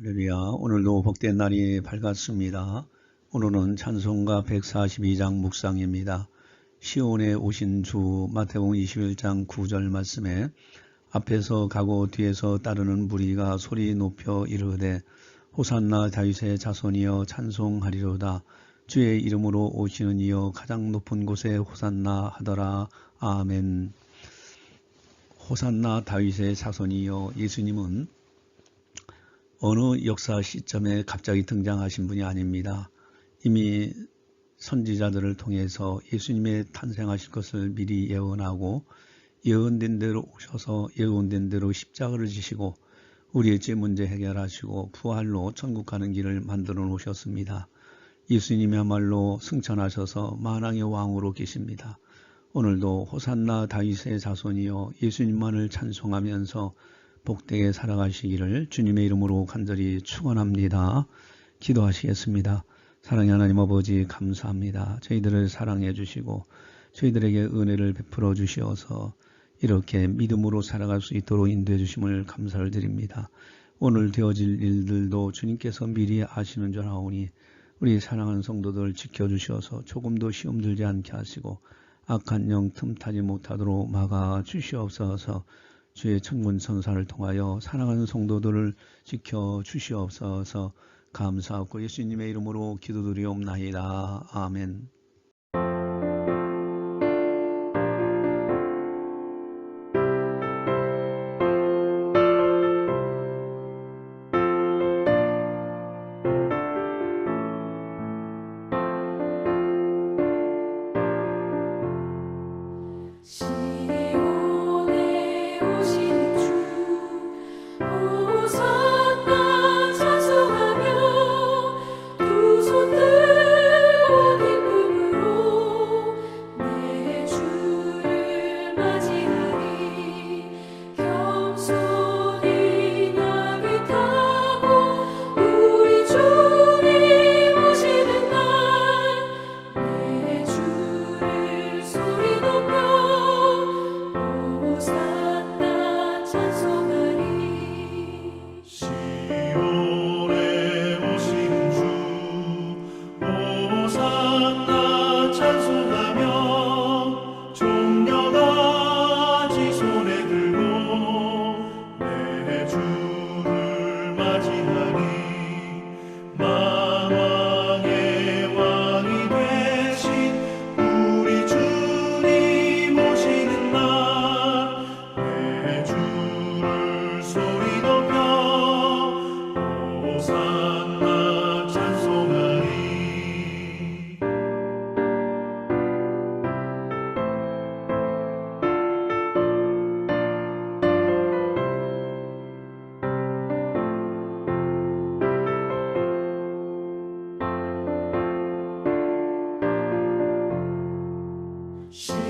할렐루야. 오늘도 복된 날이 밝았습니다. 오늘은 찬송가 142장 묵상입니다. 시온에 오신 주 마태복음 21장 9절 말씀에 앞에서 가고 뒤에서 따르는 무리가 소리 높여 이르되 호산나 다윗의 자손이여 찬송하리로다. 주의 이름으로 오시는 이여 가장 높은 곳에 호산나 하더라. 아멘. 호산나 다윗의 자손이여 예수님은 어느 역사 시점에 갑자기 등장하신 분이 아닙니다. 이미 선지자들을 통해서 예수님의 탄생하실 것을 미리 예언하고 예언된 대로 오셔서 예언된 대로 십자가를 지시고 우리의 죄 문제 해결하시고 부활로 천국 가는 길을 만들어 놓으셨습니다. 예수님이야말로 승천하셔서 만왕의 왕으로 계십니다. 오늘도 호산나 다윗의 자손이여 예수님만을 찬송하면서 복되게 살아가시기를 주님의 이름으로 간절히 축원합니다. 기도하시겠습니다. 사랑의 하나님 아버지 감사합니다. 저희들을 사랑해 주시고 저희들에게 은혜를 베풀어 주시어서 이렇게 믿음으로 살아갈 수 있도록 인도해 주심을 감사를 드립니다. 오늘 되어질 일들도 주님께서 미리 아시는 줄 아오니 우리 사랑하는 성도들 지켜주셔서 조금도 시험 들지 않게 하시고 악한 영 틈타지 못하도록 막아 주시옵소서 주의 천군 선사를 통하여 사랑하는 성도들을 지켜 주시옵소서 감사하고 예수님의 이름으로 기도드리옵나이다. 아멘 true. 是